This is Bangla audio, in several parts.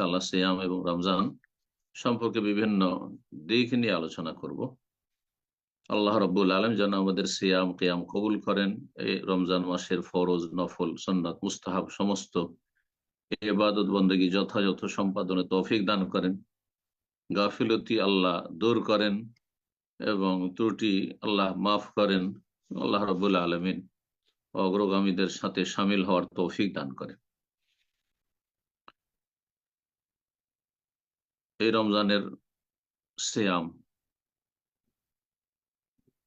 ইনশাআল্লাহ সিয়াম এবং রমজান সম্পর্কে বিভিন্ন দিক নিয়ে আলোচনা করব। আল্লাহ রব্বুল আলম যেন আমাদের সিয়াম, কিয়াম কবুল করেন। এই রমজান মাসের ফরজ, নফল সন্ন্যাত মুস্তাহাব সমস্ত এবাদত বন্দী যথাযথ সম্পাদনে তৌফিক দান করেন। গাফিলতি আল্লাহ দূর করেন এবং ত্রুটি আল্লাহ মাফ করেন। আল্লাহ রবুল আলমিন অগ্রগামীদের সাথে সামিল হওয়ার তৌফিক দান করেন। এই রমজানের সিয়াম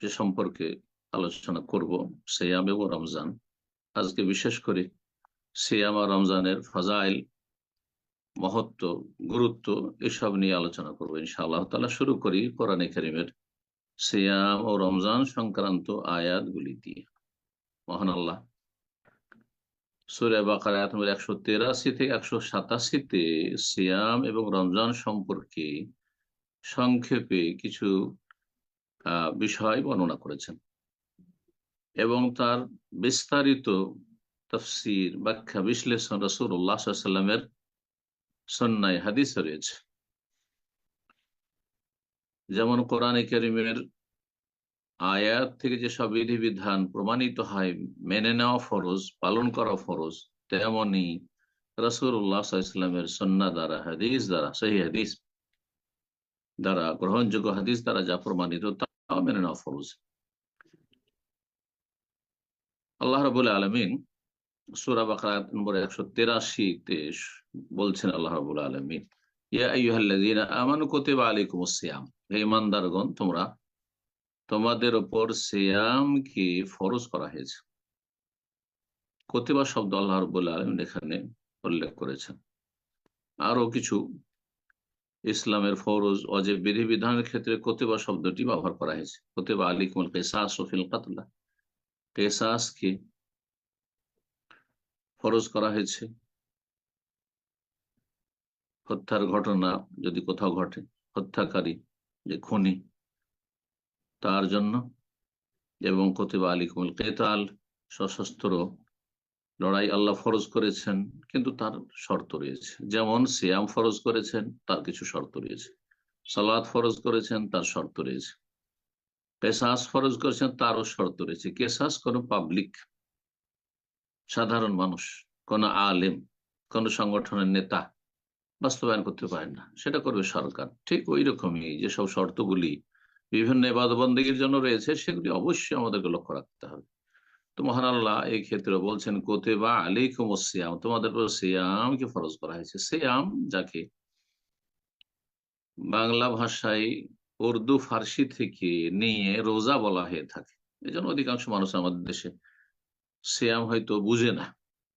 যে সম্পর্কে আলোচনা করব, সিয়াম এবং রমজান। আজকে বিশেষ করে সিয়াম আর রমজানের ফাজাইল, মহত্ব, গুরুত্ব এসব নিয়ে আলোচনা করব ইনশাআল্লাহ তালা শুরু করি কোরআনে করিমের সিয়াম ও রমজান সংক্রান্ত আয়াতগুলি দিয়ে। মহান আল্লাহ সুরে বাকার নম্বর একশো তেরাশি থেকে একশো সাতাশিতে সিয়াম এবং রমজান সম্পর্কে সংক্ষেপে কিছু বিষয় বর্ণনা করেছেন। এবং তার বিস্তারিত তফসির, ব্যাখ্যা, বিশ্লেষণ রসুল্লাহ সাল্লামের সন্ন্যায়, হাদিস রয়েছে। যেমন কোরআনে করিমের আয়াত থেকে যেসব বিধিবিধান প্রমাণিত হয়, মেনে নেওয়া ফরজ, পালন করা ফরজ, তেমনি রসুল্লাহামের সন্না দ্বারা, হাদিস দ্বারা সেই হাদিস দ্বারা, গ্রহণযোগ্য হাদিস দ্বারা যা প্রমাণিত তা মেনে নেওয়া ফরজ। আল্লাহ রবুল আলমিন সুরা বাকরা নম্বর একশো তেরাশিতে বলছেন, আল্লাহ রবুল আলমিন, ইয়া আমানু কোতেবা আলিকুম সিয়াম হে ইমানদারগণ তোমরা তোমাদের ওপর সিয়ামকে ফরজ করা হয়েছে? কতিবা শব্দ আল্লাহ রবুল আলমিন এখানে উল্লেখ করেছেন। আরও কিছু, ইসলামের ফরজ অজে বিধিবিধানের ক্ষেত্রে কতিবা শব্দটি ব্যবহার করা হয়েছে। কতিবা আলিকুল কেসাস ওফিল কাতলা। কেসাসকে ফরজ করা হয়েছে? হত্যার ঘটনা যদি কোথাও ঘটে, হত্যাকারী যে খনি তার জন্য এবং কতিবা আলিকুমুল কেতাল সশস্ত্র লড়াই আল্লাহ ফরজ করেছেন, কিন্তু তার শর্ত রয়েছে। যেমন সিয়াম ফরজ করেছেন, তার কিছু শর্ত রয়েছে। সালাদ ফরজ করেছেন, তার শর্ত রয়েছে। কেসাস ফরজ করেছেন, তারও শর্ত রয়েছে। কেসাস কোনো পাবলিক সাধারণ মানুষ, কোন আলেম, কোন সংগঠনের নেতা বাস্তবায়ন করতে পারেন না। সেটা করবে সরকার। ঠিক ওই রকমই যেসব শর্তগুলি বিভিন্ন এবাদবন্দীর জন্য রয়েছে, সেগুলি অবশ্যই আমাদেরকে লক্ষ্য রাখতে হবে। তো মহান আল্লাহ এই ক্ষেত্রে বলছেন কোতে বা আলিকুম সিয়াম তোমাদের উপর সিয়ামকে ফরজ করা হয়েছে। সিয়াম যাকে বাংলা ভাষায় উর্দু, ফার্সি থেকে নিয়ে রোজা বলা হয়ে থাকে। এই জন্য অধিকাংশ মানুষ আমাদের দেশে সিয়াম হয়তো বুঝে না।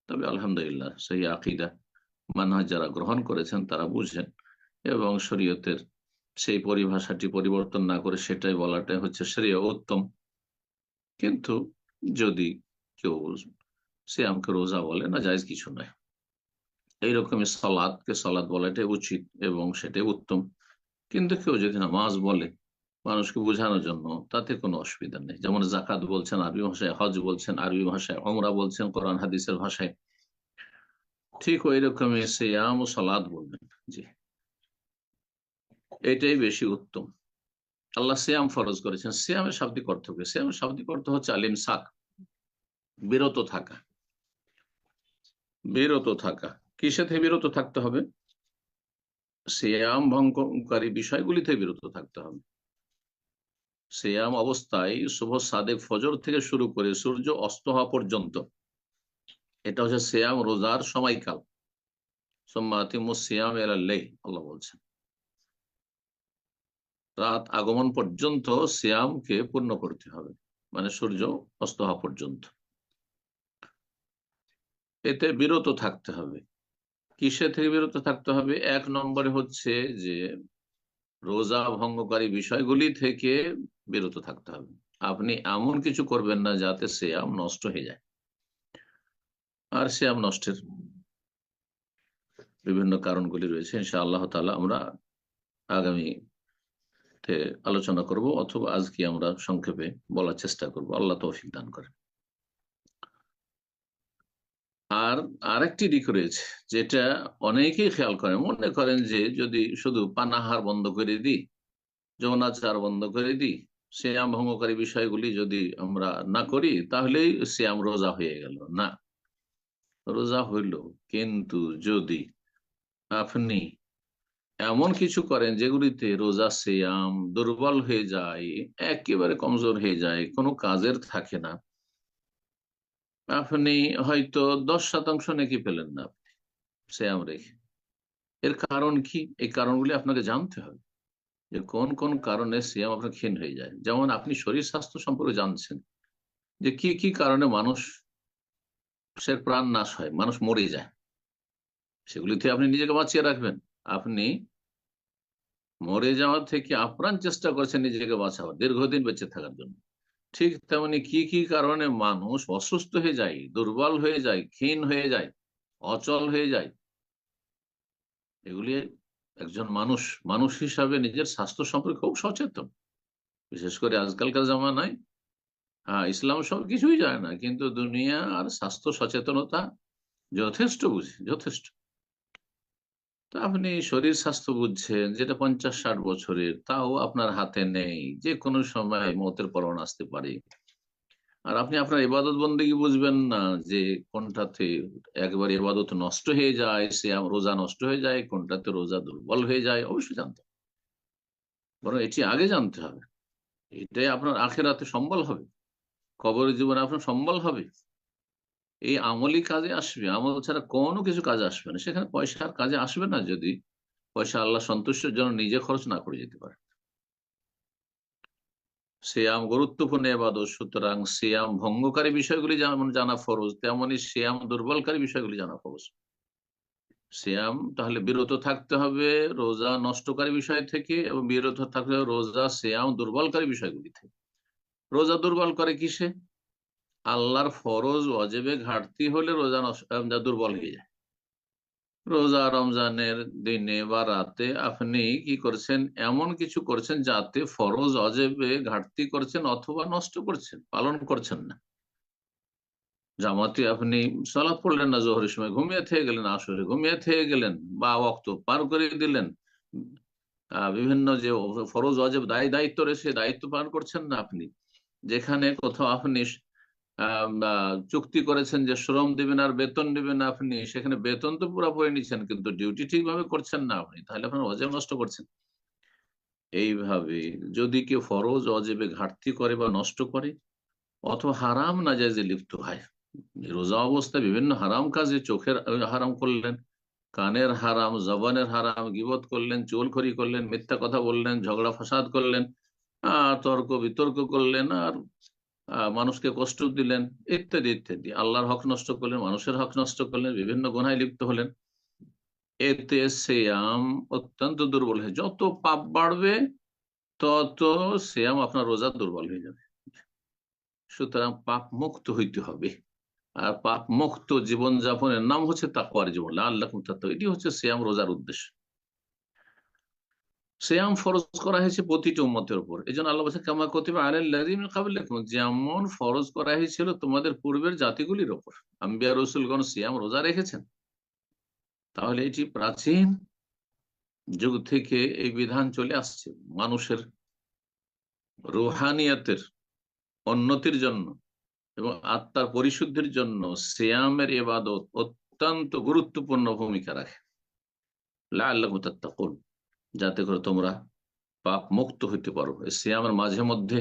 তবে আলহামদুলিল্লাহ সেই আকিদা মানহাজ যারা গ্রহণ করেছেন তারা বুঝেন এবং শরীয়তের সেই পরিভাষাটি পরিবর্তন না করে সেটাই বলাটাই হচ্ছে শ্রেয় উত্তম। কিন্তু যদি কেউ সিয়ামকে রোজা বলে, না যাইজ কিছু নয়। এইরকমই সলাদকে সলাদ বলাটাই উচিত এবং সেটাই উত্তম। কিন্তু কেউ যদি নামাজ বলে মানুষকে বোঝানোর জন্য, তাতে কোনো অসুবিধা নেই। যেমন জাকাত বলছেন, আরবি ভাষায় হজ বলছেন, আরবি ভাষায় অমরা বলছেন, কোরআন, হাদিসের ভাষায়। ঠিক ওই রকমই সিয়াম ও সলাদ বলবেন। জি। এটাই বেশি উত্তম। আল্লাহ সিয়াম ফরজ করেছেন। সিয়ামের শাব্দিক অর্থ কি? সিয়ামের শাব্দিক অর্থ হচ্ছে আলিম, সাক, বিরত থাকা। বিরত থাকা। কিসে থেকে বিরত থাকতে হবে? সিয়াম ভঙ্গকারী বিষয়গুলি থেকে বিরত থাকতে হবে। সিয়াম অবস্থায় শুভ সাদেক ফজর থেকে শুরু করে সূর্য অস্ত হওয়া পর্যন্ত। এটা হচ্ছে সিয়াম রোজার সময়কাল। সোম্মাতিমুস সিয়াম এলাল্লাই আল্লাহ বলছেন। রাত আগমন পর্যন্ত সিয়ামকে পূর্ণ করতে হবে। মানে সূর্য অস্ত হওয়া পর্যন্ত। এতে বিরত থাকতে হবে। কিসে থেকে বিরত থাকতে হবে? এক নম্বরে হচ্ছে যে রোজা ভঙ্গকারী বিষয়গুলি থেকে বিরত থাকতে হবে। আপনি এমন কিছু করবেন না যাতে সিয়াম নষ্ট হয়ে যায়। আর সিয়াম নষ্টের বিভিন্ন কারণগুলি রয়েছে। ইনশা আল্লাহ তালা আমরা আগামী আলোচনা করব অথবা আজকে আমরা সংক্ষেপে বলার চেষ্টা করব। আল্লাহ তৌফিক দান করেন। আর আরেকটি দিক রয়েছে যেটা অনেকেই খেয়াল করেন। মনে করেন যে যদি শুধু পানাহার বন্ধ করে দিই যৌনাচার বন্ধ করে দিই শ্যাম ভঙ্গকারী বিষয়গুলি যদি আমরা না করি, তাহলেই শ্যাম রোজা হয়ে গেল। না, রোজা হইল। কিন্তু যদি আপনি এমন কিছু করেন যেগুলিতে রোজা শ্যাম দুর্বল হয়ে যায়, একেবারে কমজোর হয়ে যায়, কোনো কাজের থাকে না। আপনি হয়তো দশ শতাংশ নাকি পেলেন না আপনি শ্যাম রেখে। এর কারণ কি? এই কারণগুলি আপনাকে জানতে হবে যে কোন কোন কারণে সিয়াম আপনার ক্ষীণ হয়ে যায়। যেমন আপনি শরীর স্বাস্থ্য সম্পর্কে জানছেন যে কি কি কারণে মানুষ সে প্রাণ নাশ হয়, মানুষ মরে যায়। সেগুলিতে আপনি নিজেকে বাঁচিয়ে রাখবেন। আপনি মরে যাওয়ার থেকে আপ্রাণ চেষ্টা করছেন নিজেকে বাঁচাবার, দীর্ঘদিন বেঁচে থাকার জন্য। ঠিক তেমনি কি কি কারণে মানুষ অসুস্থ হয়ে যায়, দুর্বল হয়ে যায়, ক্ষীণ হয়ে যায়, অচল হয়ে যায়? এগুলি একজন মানুষ মানুষ হিসাবে নিজের স্বাস্থ্য সম্পর্কে খুব সচেতন। বিশেষ করে আজকালকার জামানায় হ্যাঁ ইসলাম সব কিছুই যায় না, কিন্তু দুনিয়া আর স্বাস্থ্য সচেতনতা যথেষ্ট বুঝি, যথেষ্ট। আপনি শরীর স্বাস্থ্য বুঝছেন, যেটা পঞ্চাশ ষাট বছরের, তাও আপনার হাতে নেই। যে কোনো সময় মতের পরণ আসতে পারে। আর আপনি আপনার ইবাদত বন্দেগি বুঝবেন না যে কোনটাতে একবার ইবাদত নষ্ট হয়ে যায়, সে রোজা নষ্ট হয়ে যায়, কোনটাতে রোজা দুর্বল হয়ে যায়, অবশ্যই জানতে বরং এটি আগে জানতে হবে। এটাই আপনার আখের আখেরাতে সম্বল হবে। কবরের জীবনে আপনার সম্বল হবে। এই আমলি কাজে আসবে, আমল ছাড়া কোনো কিছু কাজে আসবে না। সেখানে পয়সার কাজে আসবে না যদি পয়সা আল্লাহ সন্তুষ্টের জন্য নিজে খরচ না করে যেতে পারে। সিয়াম গুরুত্বপূর্ণ এবাদত, সুতরাং সিয়াম ভঙ্গকারী বিষয়গুলি যেমন জানা ফরজ তেমনই শ্যাম দুর্বলকারী বিষয়গুলি জানা ফরজ। সিয়াম তাহলে বিরত থাকতে হবে রোজা নষ্টকারী বিষয় থেকে এবং বিরত থাকতে হবে রোজা সিয়াম দুর্বলকারী বিষয়গুলি থেকে। রোজা দুর্বল করে কিসে? আল্লাহর ফরজ অজেবে ঘাটতি হলে রোজা দুর্বল হয়ে যায়। রোজা রমজানের দিনে বা রাতে আপনি কি করছেন? এমন কিছু করছেন যাতে ফরজ অজেবে ঘাটতি করছেন অথবা নষ্ট করছেন, পালন করছেন না। জামাতে আপনি সলাপ পড়লেন না, জোহরের সময় ঘুমিয়ে থেকে গেলেন, আসরে ঘুমিয়ে থেকে গেলেন বা অক্ত পার করে দিলেন। বিভিন্ন যে ফরজ অজেব দায় দায়িত্ব রয়েছে দায়িত্ব পালন করছেন না আপনি। যেখানে কোথাও আপনি চুক্তি করেছেন যে শ্রম দিবেন আর বেতন দিবেন আপনি, সেখানে বেতন তো পুরোপুরি নিচ্ছেন, কিন্তু ডিউটি ঠিকভাবে করছেন না আপনি, তাহলে আপনার অজেব নষ্ট করছেন। এইভাবে যদি কেউ ফরজ, অজেবে ঘাটতি করে বা নষ্ট করে, অথবা হারাম না যায় যে লিপ্ত হয়। রোজা অবস্থায় বিভিন্ন হারাম কাজে চোখের হারাম করলেন, কানের হারাম, জবানের হারাম, গিবত করলেন, চোলখড়ি করলেন, মিথ্যা কথা বললেন, ঝগড়া ফাসাদ করলেন আহ তর্ক বিতর্ক করলেন, আর মানুষকে কষ্ট দিলেন, ইত্যাদি ইত্যাদি। আল্লাহর হক নষ্ট করলেন, মানুষের হক নষ্ট করলেন, বিভিন্ন গোনায় লিপ্ত হলেন। এতে শ্যাম অত্যন্ত দুর্বল হয়ে, যত পাপ বাড়বে, তত শ্যাম আপনার রোজা দুর্বল হয়ে যাবে। সুতরাং পাপ মুক্ত হইতে হবে। আর পাপ মুক্ত জীবন যাপনের নাম হচ্ছে তাকুয়ার জীবন আল্লাহ এটি হচ্ছে শ্যাম রোজার উদ্দেশ্য। শ্যাম ফরজ করা হয়েছে প্রতিটি উম্মতের উপর। এই জন্য আল্লাহ কামা কতিবা আলাইকুম যেমন ফরজ করা হয়েছিল তোমাদের পূর্বের জাতিগুলির ওপর আম্বিয়া রসুলগণ শ্যাম রোজা রেখেছেন। তাহলে এটি প্রাচীন যুগ থেকে এই বিধান চলে আসছে। মানুষের রুহানিয়াতের উন্নতির জন্য এবং আত্মার পরিশুদ্ধির জন্য শ্যামের এবাদত অত্যন্ত গুরুত্বপূর্ণ ভূমিকা রাখে। আল্লাহ যাতে করে তোমরা পাপ মুক্ত হইতে পারো। সিয়ামের মাঝে মধ্যে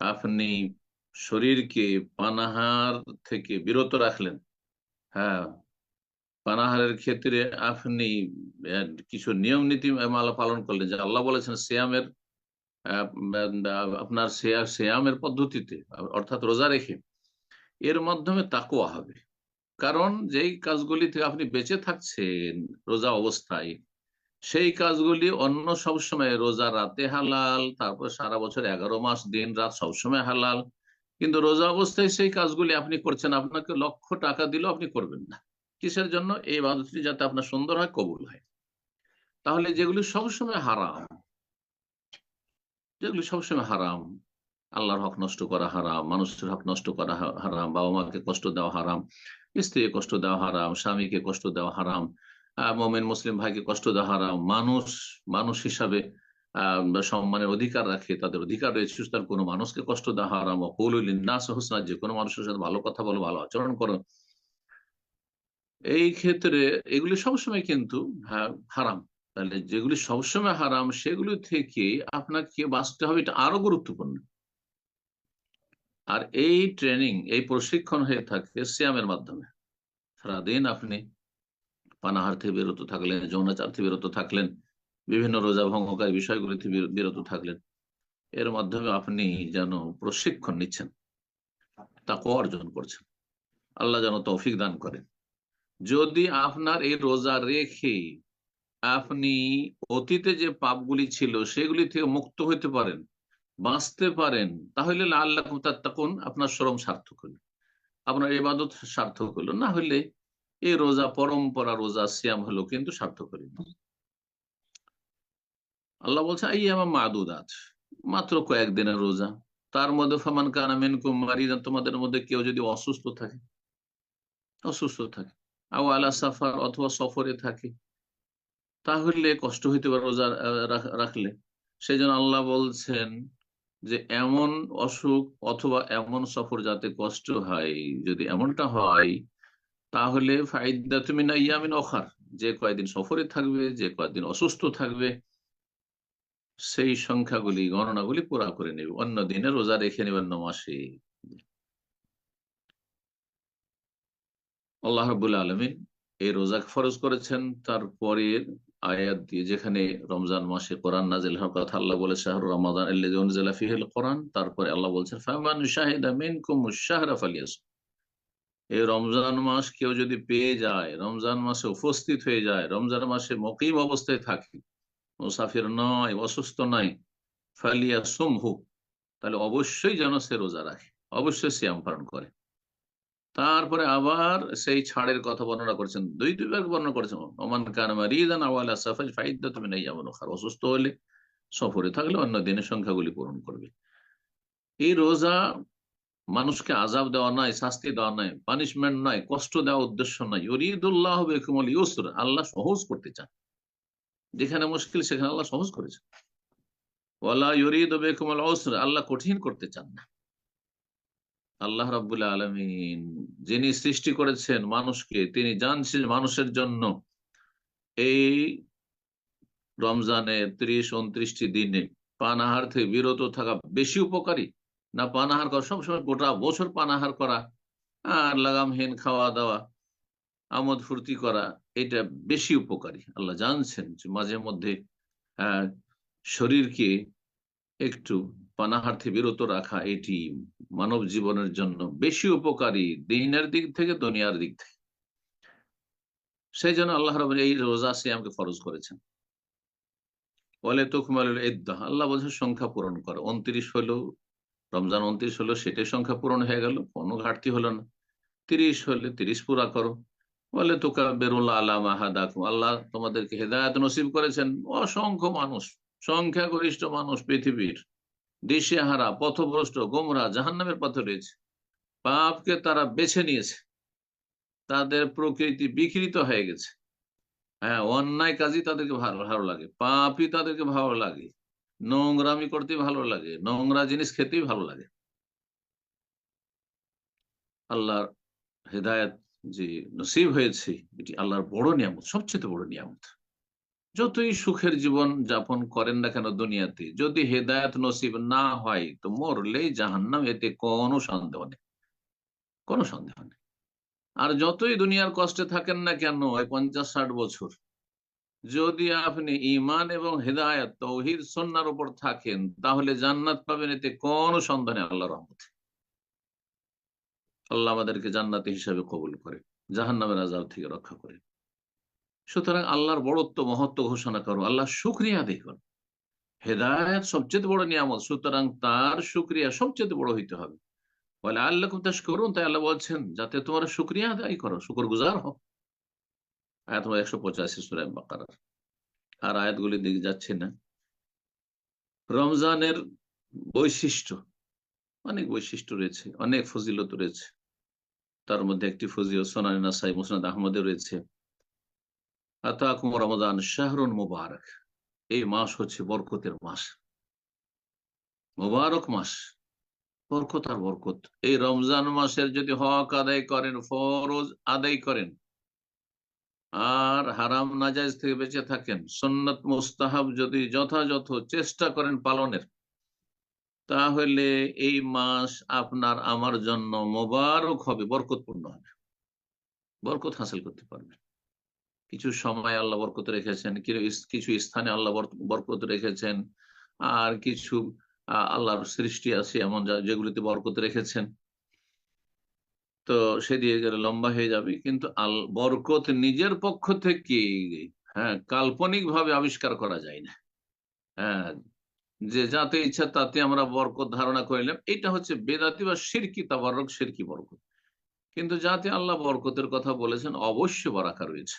আপনি শরীরকে পানাহার থেকে বিরত রাখলেন। হ্যাঁ পানাহারের ক্ষেত্রে আপনি কিছু নিয়ম নীতি মালা পালন করলেন। যে আল্লাহ বলেছেন সিয়ামের আপনার সিয়ামের পদ্ধতিতে, অর্থাৎ রোজা রেখে এর মাধ্যমে তাকুয়া হবে। কারণ যেই কাজগুলি থেকে আপনি বেঁচে থাকছেন, রোজা অবস্থায় সেই কাজগুলি অন্য সবসময় রোজা রাতে হালাল, তারপর সারা বছর এগারো মাস দিন রাত সবসময় হালাল। কিন্তু রোজা অবস্থায় সেই কাজগুলি আপনি করছেন, আপনাকে লক্ষ টাকা দিলেও আপনি করবেন না। কিসের জন্য? এই বাদতটি যাতে আপনার সুন্দর হয়, কবুল হয়। তাহলে যেগুলি সবসময় হারাম, যেগুলি সবসময় হারাম, আল্লাহর হক নষ্ট করা হারাম, মানুষের হক নষ্ট করা হারাম বাবা মাকে কষ্ট দেওয়া হারাম, স্ত্রীকে কষ্ট দেওয়া হারাম, স্বামীকে কষ্ট দেওয়া হারাম মোমেন মুসলিম ভাইকে কষ্ট দেওয়া হারাম মানুষ মানুষ হিসাবে সম্মানের অধিকার রাখে, তাদের অধিকার রয়েছে, সুতরাং কোনো মানুষকে কষ্ট দেওয়া হারাম অকুলিনাস হোসনা, যে কোনো মানুষের সাথে ভালো কথা বলো, ভালো আচরণ করো। এই ক্ষেত্রে এগুলি সবসময় কিন্তু হারাম। তাহলে যেগুলি সবসময় হারাম, সেগুলি থেকে আপনাকে বাঁচতে হবে, এটা আরও গুরুত্বপূর্ণ। আর এই ট্রেনিং, এই প্রশিক্ষণ হয়ে থাকে সিয়ামের মাধ্যমে। সারাদিন আপনি পানাহার থেকে বিরত থাকলেন যৌনাচার থেকে বিরত থাকলেন, বিভিন্ন রোজা ভঙ্গকারী বিষয়গুলি বিরত থাকলেন। এর মাধ্যমে আপনি যেন প্রশিক্ষণ নিচ্ছেন তাকে অর্জন করছেন। আল্লাহ যেন তৌফিক দান করেন। যদি আপনার এই রোজা রেখে আপনি অতীতে যে পাপগুলি ছিল সেগুলি থেকে মুক্ত হইতে পারেন, বাঁচতে পারেন, তাহলে আল্লাহ তখন আপনার শ্রম সার্থক হলো আপনার এবাদত সার্থক হলো না হলে এই রোজা, পরম্পরা রোজা, সিয়াম হলো কিন্তু সার্থক হলো আল্লাহ বলছে এই আমার মাদুদাত, মাত্র কয়েকদিনের রোজা। তার মধ্যে ফামান কানা মেনকুম মারিদান, তোমাদের মধ্যে কেউ যদি অসুস্থ থাকে অসুস্থ থাকে, আও আলা সাফার অথবা সফরে থাকে, তাহলে কষ্ট হইতে পারে রোজা রাখলে। সেই জন্য আল্লাহ বলছেন যে, এমন অসুখ অথবা এমন সফর যাতে কষ্ট হয়, যদি এমনটা হয় তাহলে ফাইদা তুমি না ইয়ামিন অখার যে কয়েকদিন সফরে থাকবে, যে কয়েকদিন অসুস্থ থাকবে, সেই সংখ্যাগুলি, গণনাগুলি পুরা করে নেবে। অন্য দিনে রোজা রেখে নেবেন ন মাসে আল্লাহ রবুল আলমিন এই রোজা ফরজ করেছেন। তারপরে আয়াত দিয়ে যেখানে রমজান মাসে কোরআন নাজিল হওয়ার কথা আল্লাহ বলে, শাহরু রমাদান তারপরে আল্লাহ বলছেন ফাহমান শাহিদা মিনকুম শাহরাফ আলিয়াস এই রমজান মাস কেউ যদি পেয়ে যায়, রমজান মাসে উপস্থিত হয়ে যায়, রমজান মাসে মকিম অবস্থায় থাকে, মুসাফির নয়, অসুস্থ নয়, ফালিয়া সুমহু, তাহলে অবশ্যই যেন সে রোজা রাখে, অবশ্যই সিয়াম পালন করে। তারপরে আবার সেই ছাড়ের কথা বর্ণনা করেছেন, দুই দুইবার বর্ণনা করেছেন, ওমান কানমা রিদান আওয়ালা সাফাজ ফাইদা তুমি নেই খার, অসুস্থ হলে সফরে থাকলে অন্য দিনের সংখ্যাগুলি পূরণ করবে। এই রোজা মানুষকে আজাব দেওয়া নয় শাস্তি দেওয়া নয় পানিশমেন্ট নয় কষ্ট দেওয়া উদ্দেশ্য নয় ইউরিদুল্লাহ বেকুমল ইউসুর, আল্লাহ সহজ করতে চান। যেখানে মুশকিল, সেখানে আল্লাহ সহজ করেছেন ওয়ালা ইউরিদ বেকুমল অসুর আল্লাহ কঠিন করতে চান না। আল্লাহ রাবুল্লাহ আলমিন যিনি সৃষ্টি করেছেন মানুষকে, তিনি জানছেন মানুষের জন্য এই রমজানের ত্রিশ উনত্রিশটি দিনে পানাহার থেকে বিরত থাকা বেশি উপকারী। না পানাহার করা সবসময় গোটা বছর পানাহার করা, আর লাগামহীন খাওয়া দাওয়া, আমোদ ফুর্তি করা, এটা বেশি উপকারী। আল্লাহ জানছেন যে মাঝে মধ্যে শরীরকে একটু পানাহার্থে বিরত রাখা, এটি মানব জীবনের জন্য বেশি উপকারী দিনের দিক থেকে, দুনিয়ার দিক থেকে। সেই জন্য আল্লাহ রব এই রোজা সিয়ামকে ফরজ করেছেন। বলে তুকমাল ইদ্দাহ আল্লাহ বলছে সংখ্যা পূরণ করে। উনত্রিশ হলো রমজান উনত্রিশ হলো সেটাই সংখ্যা পূরণ হয়ে গেল, কোনো ঘাটতি হলো না। তিরিশ হলে তিরিশ পুরা করো। বলে, তোকা বেরুল্লাহ আল্লাহ মাহাদাকুম, আল্লাহ তোমাদেরকে হেদায়ত নসিব করেছেন। অসংখ্য মানুষ, সংখ্যাগরিষ্ঠ মানুষ পৃথিবীর, দিশেহারা, পথভ্রষ্ট, গোমরা, জাহান্নামের পথে রয়েছে। পাপকে তারা বেছে নিয়েছে। তাদের প্রকৃতি বিকৃত হয়ে গেছে। হ্যাঁ অন্যায় কাজই তাদেরকে ভালো ভালো লাগে। পাপই তাদেরকে ভালো লাগে। নোংরামি করতে ভালো লাগে, নোংরা জিনিস খেতেই ভালো লাগে। আল্লাহর হেদায়ত যে নসিব হয়েছে, এটি আল্লাহর বড় নিয়ামত, সবচেয়ে বড় নিয়ামত। যতই সুখের জীবন যাপন করেন না কেন দুনিয়াতে, যদি হেদায়ত নসিব না হয়, তো মরলেই জাহান্নাম, এতে কোনো সন্দেহ নেই। কোনো সন্দেহ নেই। আর যতই দুনিয়ার কষ্টে থাকেন না কেন, ওই পঞ্চাশ ষাট বছর যদি আপনি ইমান এবং হেদায়ত, তৌহিদ সন্ন্যার উপর থাকেন, তাহলে জান্নাত পাবেন এতে কোনো নেই আল্লাহ রহমতে। আল্লাহ আমাদেরকে জান্নাতি হিসাবে কবুল করে জাহান্নামের আজাব থেকে রক্ষা করে সুতরাং আল্লাহর বড়ত্ব, মহত্ব ঘোষণা করো, আল্লাহ শুক্রিয়া দেখুন হেদায়ত সবচেয়ে বড় নিয়ামত, সুতরাং তার শুক্রিয়া সবচেয়ে বড় হইতে হবে। বলে আল্লাহ কুতাস করুন তাই আল্লাহ বলছেন, যাতে তোমার শুক্রিয়া আদায় করো শুকর গুজার হোক আয়াত একশো পঁচাশি সুরায় বাকার আর আয়াতগুলির দিকে যাচ্ছে না। রমজানের বৈশিষ্ট্য, অনেক বৈশিষ্ট্য রয়েছে, অনেক ফজিলত রয়েছে। তার মধ্যে একটি ফজিও সোনানি নাসাই, মুসনাদ আহমদে রয়েছে। রমজান শাহরুন মুবারক। এই মাস হচ্ছে বরকতের মাস। মুবারক মাস, বরকত আর বরকত। এই রমজান মাসের যদি হক আদায় করেন, ফরজ আদায় করেন আর হারাম নাজাইজ থেকে বেঁচে থাকেন। সন্নত মুস্তাহাব যদি যথাযথ চেষ্টা করেন পালনের, তাহলে এই মাস আপনার আমার জন্য মোবারক হবে, বরকতপূর্ণ হবে। বরকত হাসিল করতে পারবেন। কিছু সময় আল্লাহ বরকত রেখেছেন, কিছু স্থানে আল্লাহ বরকত রেখেছেন, আর কিছু আল্লাহর সৃষ্টি আছে এমন যেগুলিতে বরকত রেখেছেন। তো সে দিয়ে গেলে লম্বা হয়ে যাবে। কিন্তু আল বরকত নিজের পক্ষ থেকে হ্যাঁ কাল্পনিক ভাবে আবিষ্কার করা যায় না। হ্যাঁ যে যাতে ইচ্ছা তাতে আমরা বরকত ধারণা করিলাম এটা হচ্ছে বেদাতি বা সিরকি তাবারক সিরকি বরকত। কিন্তু যাতে আল্লাহ বরকতের কথা বলেছেন অবশ্য বরাকা রয়েছে।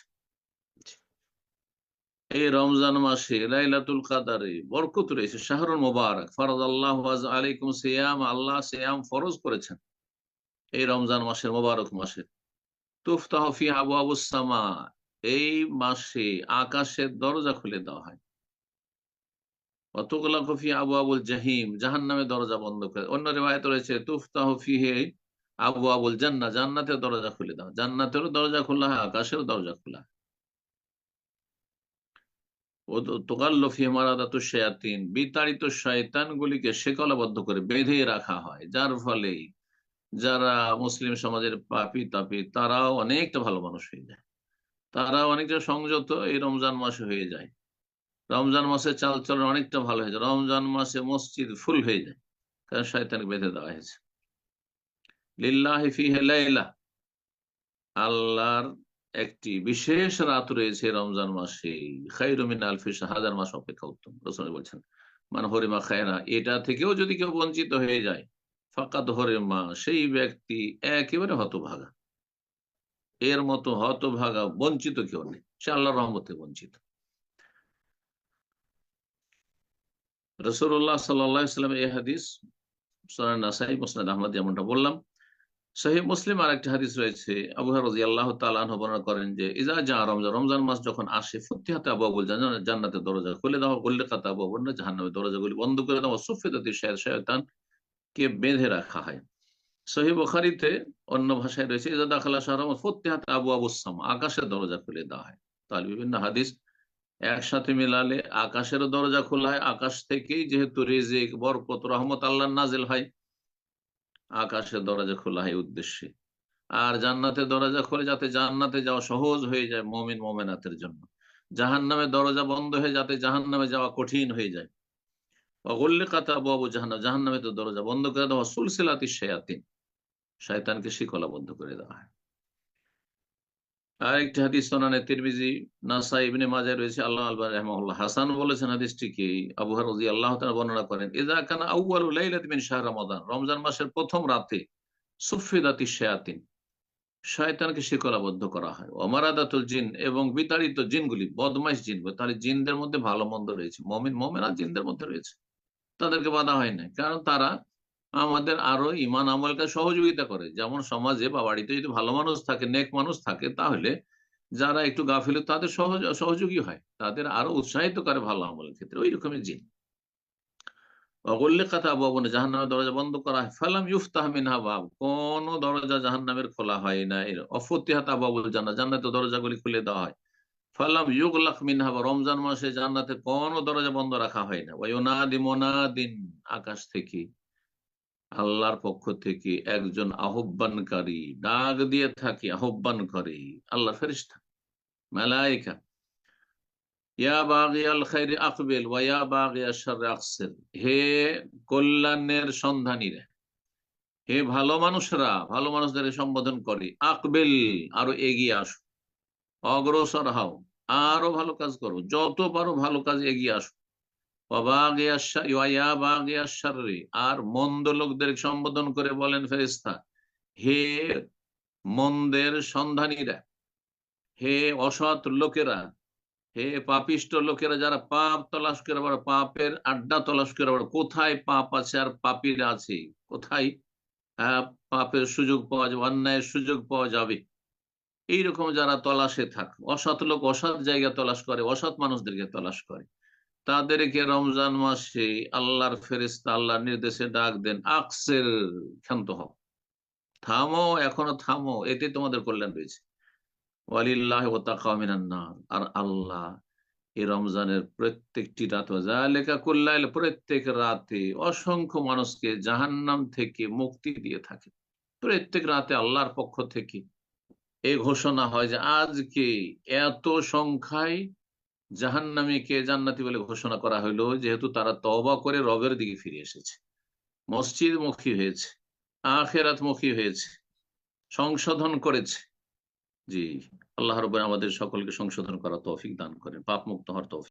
এই রমজান মাসে লাইলাতুল কাদারে বরকত রয়েছে। শাহরুল মোবারক ফরজ আল্লাহ আলাইকুম সিয়াম আল্লাহ সিয়াম ফরজ করেছেন। এই রমজান মাসের মোবারক মাসে। আবুসামা এই মাসে আকাশের দরজা খুলে দেওয়া হয়। অতগুলা আবু আবুল জাহিম জাহান নামে দরজা বন্ধ করে। অন্য রেবায়ত রয়েছে হে আবু আবুল জান্না জান্নাতের দরজা খুলে দাও জান্নাতেরও দরজা খোলা হয় আকাশের দরজা খোলা বিতাড়িত শয়তান গুলিকে শেকলাবদ্ধ করে বেঁধে রাখা হয়, যার ফলে যারা মুসলিম সমাজের পাপি তাপি তারাও অনেকটা ভালো মানুষ হয়ে যায়। তারা অনেকটা সংযত, এই রমজান মাসে হয়ে যায়। রমজান মাসে চাল চলন অনেকটা ভালো হয়ে যায়। রমজান মাসে মসজিদ ফুল হয়ে যায়, কারণ শয়তানকে বেঁধে দেওয়া হয়েছে। আল্লাহর একটি বিশেষ রাত রয়েছে রমজান মাসে। খাইরমিন আলফিস হাজার মাস অপেক্ষা উত্তম। বলছেন মানে হরিমা খায়রা এটা থেকেও যদি কেউ বঞ্চিত হয়ে যায় ফাঁকা ধরে মা, সেই ব্যক্তি একেবারে হতভাগা। এর মতো হতভাগা বঞ্চিত কেউ নেই। সে আল্লাহ রহমতে বঞ্চিত। রসুল্লাহ সাল্লাম এই হাদিস নাসাই, মুসনাদ আহমদ যেমনটা বললাম সহি মুসলিম আর একটি হাদিস রয়েছে। আবু রাজি আল্লাহ তালাহ বর্ণনা করেন যে ইজা যা রমজান রমজান মাস যখন আসে, ফতিহাতে আবু আবুল জান্নাতের দরজা খুলে দেওয়া করলে কাতা আবু জাহান্নামের দরজাগুলি বন্ধ করে দেওয়া সুফেদাতি শয়তান কে বেঁধে রাখা হয়। সহি বখারিতে অন্য ভাষায় রয়েছে ইজাদা খালা শাহরাম ফতেহাত আবু আবুসাম আকাশের দরজা খুলে দেওয়া হয়। তাহলে বিভিন্ন হাদিস একসাথে মিলালে আকাশেরও দরজা খোলা হয়। আকাশ থেকেই যেহেতু রেজেক, বরকত, রহমত আল্লাহ নাজেল হয়, আকাশের দরজা খোলা হয় উদ্দেশ্যে। আর জান্নাতের দরজা খোলে যাতে জান্নাতে যাওয়া সহজ হয়ে যায় মমিন, মোমেনাতের জন্য। জাহান নামে দরজা বন্ধ হয়ে যাতে জাহান নামে যাওয়া কঠিন হয়ে যায়। দরজা বন্ধ করে দেওয়া, সুলসিলাতি শয়তানকে শিকলাবদ্ধ করে দেওয়া হয়। আরেকটি হাদিস সোনানে তিরমিজি নাসা ইবনে রয়েছে, আল্লাহ হাসান বলেছেন হাদিসটিকে আল্লাহ বর্ণনা করেন আউয়ালু লাইলাতি মিন শাহর রমাদান। রমজান মাসের প্রথম রাতে সুফিদাতি শায়াতিন। শয়তানকে শিকলাবদ্ধ করা হয়। অমারাদাতুল জিন এবং বিতাড়িত জিনগুলি, বদমাইশ জিন, তাহলে জিনদের মধ্যে ভালো মন্দ রয়েছে। মমিন, মমেনা জিনদের মধ্যে রয়েছে। তাদেরকে বাধা হয় না কারণ তারা আমাদের আরও ইমান আমলকে সহযোগিতা করে। যেমন সমাজে বা বাড়িতে যদি ভালো মানুষ থাকে, নেক মানুষ থাকে, তাহলে যারা একটু গাফিল, তাদের সহজ সহযোগী হয়। তাদের আরও উৎসাহিত করে ভালো আমলের ক্ষেত্রে। ওই রকমের জিন। কথা ভবনে জাহান নামের দরজা বন্ধ করা হয়। ফালাম ইউফতাহ মিনহা বাব। কোন দরজা জাহান নামের খোলা হয় না। এর অফতিহাতা বাবুল জান্নাত জান্নাতের দরজাগুলি খুলে দেওয়া হয়। ফালাম ইউগলাক মিনহা বা রমজান মাসে জান্নাতে কোন দরজা বন্ধ রাখা হয় না। ওই আকাশ থেকে, আল্লাহর পক্ষ থেকে একজন আহ্বানকারী ডাক দিয়ে থাকি, আহ্বান করে আল্লাহ ফেরিস্তা মালাইকা ইয়া আকবেল ওয়া হে কল্যাণের সন্ধানীরা, হে ভালো মানুষরা, ভালো মানুষদের সম্বোধন করে, আকবেল আরও এগিয়ে আসো। অগ্রসর হও, আরও ভালো কাজ করো, যত পারো ভালো কাজ এগিয়ে আসো। আর মন্দ লোকদের সম্বোধন করে বলেন ফেরিস্তা হে মন্দের সন্ধানীরা, হে অসৎ লোকেরা, হে পাপিষ্ট লোকেরা যারা পাপ তলাশ করে বড়, পাপের আড্ডা তলাশ করে বড়, কোথায় পাপ আছে আর পাপিরা আছে? কোথায় পাপের সুযোগ পাওয়া যাবে, অন্যায়ের সুযোগ পাওয়া যাবে? এইরকম যারা তলাশে থাক, অসৎ লোক অসৎ জায়গা তলাশ করে, অসৎ মানুষদেরকে তলাশ করে। তাদেরকে রমজান মাসে আল্লাহর ফেরিস্তা আল্লাহর নির্দেশে ডাক দেন, আকসের ক্ষান্ত হও। থামো, এখনও থামো এতে তোমাদের কল্যাণ রয়েছে। ওয়ালিল্লাহ ও তাকামিনান্নার আর আল্লাহ এই রমজানের প্রত্যেকটি রাত লেখা করলাইল প্রত্যেক রাতে অসংখ্য মানুষকে জাহান্নাম থেকে মুক্তি দিয়ে থাকে। প্রত্যেক রাতে আল্লাহর পক্ষ থেকে এই ঘোষণা হয় যে আজকে এত সংখ্যায় জাহান্নামীকে জান্নাতি বলে ঘোষণা করা হইল, যেহেতু তারা তবা করে রবের দিকে ফিরে এসেছে। মসজিদ মুখী হয়েছে আখেরাত মুখী হয়েছে, সংশোধন করেছে। জি, আল্লাহ রব আমাদের সকলকে সংশোধন করা তৌফিক দান করেন পাপ মুক্ত হওয়ার তৌফিক